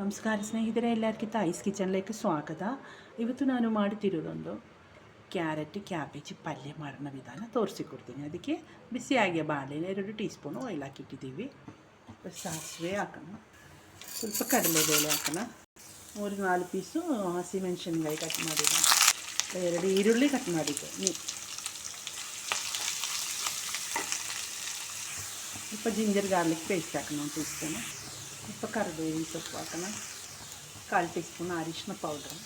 ನಮಸ್ಕಾರ ಸ್ನೇಹಿತರೆ ಎಲ್ಲರಿಗೂ ತಾಯಿಸ್ ಕಿಚನ್ಲಕ್ಕೆ ಸ್ವಾಗತ. ಇವತ್ತು ನಾನು ಮಾಡ್ತಿರೋದೊಂದು ಕ್ಯಾರೆಟ್ ಕ್ಯಾಬೇಜ್ ಪಲ್ಯ ಮಾಡೋ ವಿಧಾನ ತೋರಿಸಿಕೊಡ್ತೀನಿ. ಅದಕ್ಕೆ ಬಿಸಿಯಾಗಿ ಬಾಣಲೆಯಲ್ಲಿ ಎರಡು ಟೀ ಸ್ಪೂನು ಆಯಿಲ್ ಹಾಕಿಟ್ಟಿದ್ದೀವಿ ಸಾಸಿವೆ ಹಾಕೋಣ. ಸ್ವಲ್ಪ ಕಡಲೆಬೇಳೆ ಹಾಕೋಣ. ಮೂರು ನಾಲ್ಕು ಪೀಸು ಹಸಿಮೆಣ್ಸಿನ್ಕಾಯಿ ಕಟ್ ಮಾಡಿದ್ದೆ. ಎರಡು ಈರುಳ್ಳಿ ಕಟ್ ಮಾಡಿದ್ದೆ. ನೀ ಸ್ವಲ್ಪ ಜಿಂಜರ್ ಗಾರ್ಲಿಕ್ ಪೇಸ್ಟ್ ಹಾಕೋಣ, ಒಂದು ಟೀ ಸ್ಪೂನು ಸ್ವಲ್ಪ ಕರಿಬೇವಿನ ಸೊಪ್ಪು ಹಾಕೋಣ. ಕಾಲು ಟೀ ಸ್ಪೂನ್ ಅರಿಶಿನ ಪೌಡ್ರ್.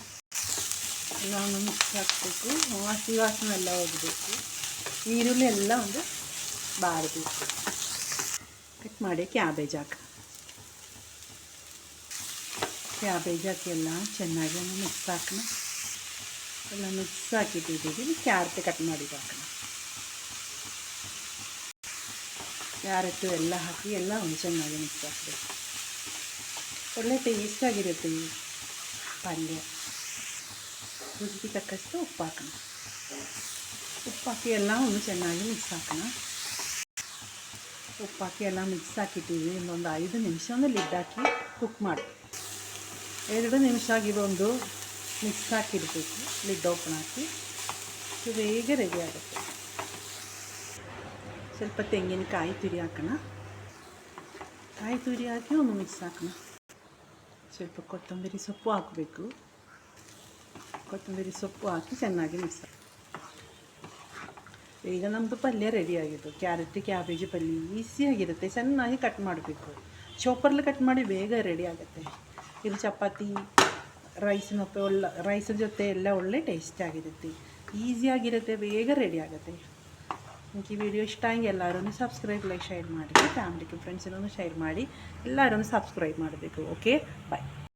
ಎಲ್ಲವನ್ನು ಮಿಕ್ಸ್ ಹಾಕಬೇಕು. ಹಸಿ ವಾಸನೆ ಎಲ್ಲ ಹೋಗಬೇಕು. ಈರುಳ್ಳಿ ಎಲ್ಲ ಒಂದು ಬಾರಬೇಕು ಕಟ್ ಮಾಡಿ ಕ್ಯಾಬೇಜ್ ಹಾಕ. ಕ್ಯಾಬೇಜ್ ಹಾಕಿ ಎಲ್ಲ ಚೆನ್ನಾಗಿ ಮಿಕ್ಸ್ ಹಾಕೋಣ. ಎಲ್ಲ ಮಿಕ್ಸ್ ಹಾಕಿಟ್ಟಿದ್ದೀವಿ. ಕ್ಯಾರೆಟ್ ಕಟ್ ಮಾಡಿ ಹಾಕೋಣ. ಕ್ಯಾರೆಟು ಎಲ್ಲ ಹಾಕಿ ಎಲ್ಲ ಒಂದು ಚೆನ್ನಾಗಿ ಮಿಕ್ಸ್ ಹಾಕಬೇಕು. ಒಳ್ಳೆ ಟೇಸ್ಟಾಗಿರುತ್ತೆ ಈ ಪಲ್ಯ ರುಚಿಗೆ ತಕ್ಕಷ್ಟು ಉಪ್ಪು ಹಾಕೋಣ ಉಪ್ಪು ಹಾಕಿ ಎಲ್ಲ ಒಂದು ಚೆನ್ನಾಗಿ ಮಿಕ್ಸ್ ಹಾಕೋಣ ಉಪ್ಪು ಹಾಕಿ ಎಲ್ಲ ಮಿಕ್ಸ್ ಹಾಕಿಟ್ಟಿವಿ ಇನ್ನೊಂದು ಐದು ನಿಮಿಷ ಒಂದು ಲಿಡ್ ಹಾಕಿ ಕುಕ್ ಮಾಡಿ ಎರಡು ನಿಮಿಷ ಆಗಿದೊಂದು ಮಿಕ್ಸ್ ಹಾಕಿಡಬೇಕು ಲಿಡ್ ಓಪನ್ ಹಾಕಿ ಇದು ಬೇಗ ರೆಡಿ ಆಗುತ್ತೆ ಸ್ವಲ್ಪ ತೆಂಗಿನಕಾಯಿ ತುರಿ ಹಾಕೋಣ ಕಾಯಿ ತುರಿ ಹಾಕಿ ಒಂದು ಮಿಕ್ಸ್ ಹಾಕೋಣ ಸ್ವಲ್ಪ ಕೊತ್ತಂಬರಿ ಸೊಪ್ಪು ಹಾಕಬೇಕು. ಕೊತ್ತಂಬರಿ ಸೊಪ್ಪು ಹಾಕಿ ಚೆನ್ನಾಗಿ ಮಿಕ್ಸ್ ಈಗ ನಮ್ಮದು ಪಲ್ಯ ರೆಡಿ ಆಗಿತ್ತು ಕ್ಯಾರೆಟ್, ಕ್ಯಾಬೇಜ್ ಪಲ್ಯ ಈಸಿಯಾಗಿರುತ್ತೆ ಚೆನ್ನಾಗಿ ಕಟ್ ಮಾಡಬೇಕು. ಚೋಪರ್ಲಿ ಕಟ್ ಮಾಡಿ ಬೇಗ ರೆಡಿ ಆಗುತ್ತೆ. ಇದು ಚಪಾತಿ ರೈಸಿನೊಪ್ಪೆ ಒಳ್ಳೆ ರೈಸ್ ಜೊತೆ ಎಲ್ಲ ಒಳ್ಳೆ ಟೇಸ್ಟ್ ಆಗಿರುತ್ತೆ. ಈಸಿಯಾಗಿರುತ್ತೆ ಬೇಗ ರೆಡಿ ಆಗುತ್ತೆ. ನಿಮಗೆ ಈ ವಿಡಿಯೋ ಇಷ್ಟ ಆಗಿ ಎಲ್ಲರೂ ಸಬ್ಸ್ಕ್ರೈಬ್ ಲೈಕ್ ಶೇರ್ ಮಾಡಿ ಫ್ಯಾಮಿಲಿಗೆ ಫ್ರೆಂಡ್ಸಿನೂ ಶೇರ್ ಮಾಡಿ ಎಲ್ಲರೂ ಸಬ್ಸ್ಕ್ರೈಬ್ ಮಾಡಬೇಕು ಓಕೆ ಬಾಯ್